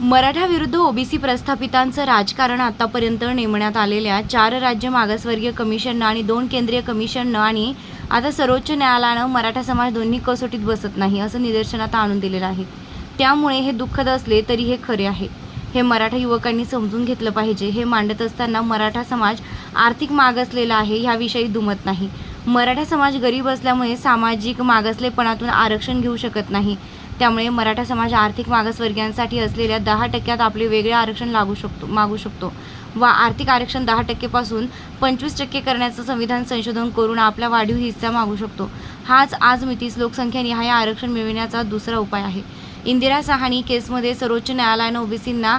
मराठा विरुद्ध ओबीसी प्रस्थापितांचं राजकारण आतापर्यंत नेमण्यात आलेल्या चार राज्य मागासवर्गीय कमिशननं आणि दोन केंद्रीय कमिशननं आणि आता सर्वोच्च न्यायालयानं मराठा समाज दोन्ही कसोटीत बसत नाही असं निदर्शनात आणून दिलेलं आहे. त्यामुळे हे दुःखद असले तरी हे खरे आहे. हे मराठा युवकांनी समजून घेतलं पाहिजे. हे मांडत असताना मराठा समाज आर्थिक मागासलेला आहे ह्याविषयी दुमत नाही. मराठा समाज गरीब असल्यामुळे सामाजिक मागासलेपणातून आरक्षण घेऊ शकत नाही. त्यामुळे मराठा समाज आर्थिक मागासवर्गीयांसाठी असलेल्या दहा टक्क्यात आपले वेगळे आरक्षण लागू शकतो मागू शकतो. व आर्थिक आरक्षण दहा टक्केपासून पंचवीस टक्के करण्याचं संविधान संशोधन करून आपला वाढीव हिस्सा मागू शकतो. हाच आज मितीस लोकसंख्यानिहाय आरक्षण मिळविण्याचा दुसरा उपाय आहे. इंदिरा सहानी केसमध्ये सर्वोच्च न्यायालयानं ओबीसींना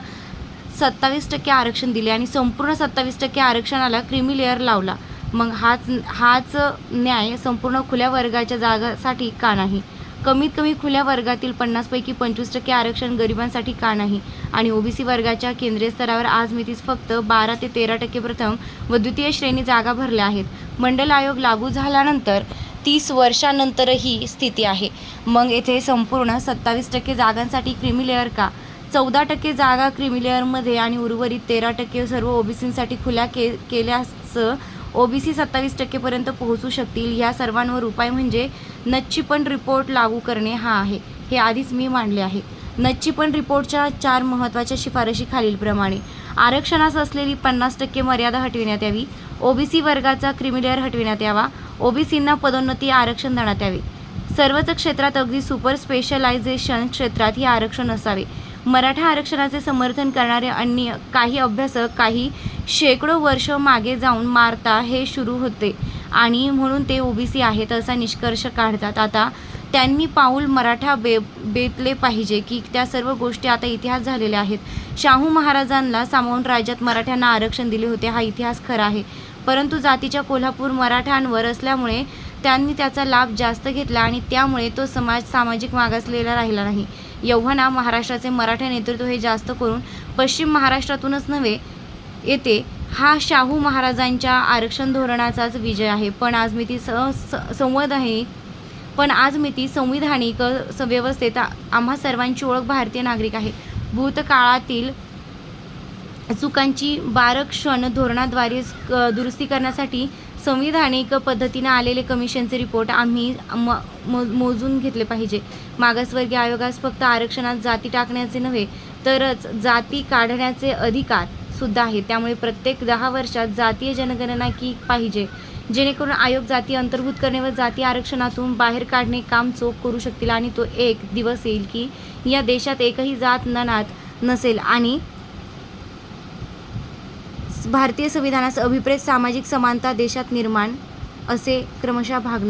सत्तावीस टक्के आरक्षण दिले आणि संपूर्ण सत्तावीस टक्के आरक्षणाला क्रिमी लेअर लावला. मग हाच हाच न्याय संपूर्ण खुल्या वर्गाच्या जागासाठी का नाही? कमीत कमी खुल्या वर्गातील पन्नासपैकी पंचवीस टक्के आरक्षण गरिबांसाठी का नाही? आणि ओबीसी वर्गाच्या केंद्रीय स्तरावर आज मितीस फक्त बारा ते तेरा टक्के प्रथम व द्वितीय श्रेणी जागा भरल्या आहेत. मंडल आयोग लागू झाल्यानंतर तीस वर्षानंतरही स्थिती आहे. मग येथे संपूर्ण सत्तावीस टक्के जागांसाठी क्रिमी लेअर का? चौदा टक्के जागा क्रिमी लेअरमध्ये आणि उर्वरित तेरा टक्के सर्व ओबीसींसाठी खुल्या के केल्यास ओबीसी सत्तावीस टक्केपर्यंत पोहोचू शकतील. या सर्वांवर उपाय म्हणजे नच्ची पण रिपोर्ट लागू करणे हा आहे. हे आधीच मी मांडले आहे. नच्चीपण रिपोर्टच्या चार महत्त्वाच्या शिफारशी खालीलप्रमाणे आरक्षणास असलेली पन्नास टक्के मर्यादा हटविण्यात यावी. ओबीसी वर्गाचा क्रिमिलेअर हटविण्यात यावा. ओबीसींना पदोन्नती आरक्षण देण्यात यावे. सर्वच क्षेत्रात अगदी सुपर स्पेशलायझेशन क्षेत्रात हे आरक्षण असावे. मराठा आरक्षणाचे समर्थन करणारे अन्य काही अभ्यासक काही शेकडो वर्ष मागे जाऊन मारता हे सुरू होते. आणि म्हणून ते ओबीसी आहेत असा निष्कर्ष काढतात. आता त्यांनी पाऊल मराठा बे बेतले पाहिजे की त्या सर्व गोष्टी आता इतिहास झालेल्या आहेत. शाहू महाराजांना सामावून राज्यात मराठ्यांना आरक्षण दिले होते हा इतिहास खरा आहे. परंतु जातीच्या कोल्हापूर मराठ्यांवर असल्यामुळे त्यांनी त्याचा लाभ जास्त घेतला आणि त्यामुळे तो समाज सामाजिक मागासलेला राहिला नाही. एव्हाना महाराष्ट्राचे मराठा नेतृत्व हे जास्त करून पश्चिम महाराष्ट्रातूनच नव्हे येते. हा शाहू महाराजांच्या आरक्षण धोरणाचाच विजय आहे. पण आज मी ती स स- आहे. पण आज मी ती संविधानिक स- व्यवस्थेत आम्हा सर्वांची ओळख भारतीय नागरिक आहे. भूतकाळातील चुकांची बारक्षण धोरणाद्वारे क- दुरुस्ती करण्यासाठी संविधानिक पद्धतीने आलेले कमिशनचे रिपोर्ट आम्ही म- मो- मोजून घेतले पाहिजे. मागासवर्गीय आयोगास फक्त आरक्षणात जाती टाकण्याचे नव्हे तरच जाती काढण्याचे अधिकार सुद्धा आहे. त्यामुळे प्रत्येक दहा वर्षात जातीय जनगणना की पाहिजे जेणेकरून आयोग जाती अंतर्भूत करणे व जाती आरक्षणातून बाहेर काढणे काम चोख करू शकतील आणि तो एक दिवस येईल की या देशात एकही जात ननात नसेल. आणि भारतीय संविधानास अभिप्रेत सामाजिक समानता देशात निर्माण असे क्रमशः भाग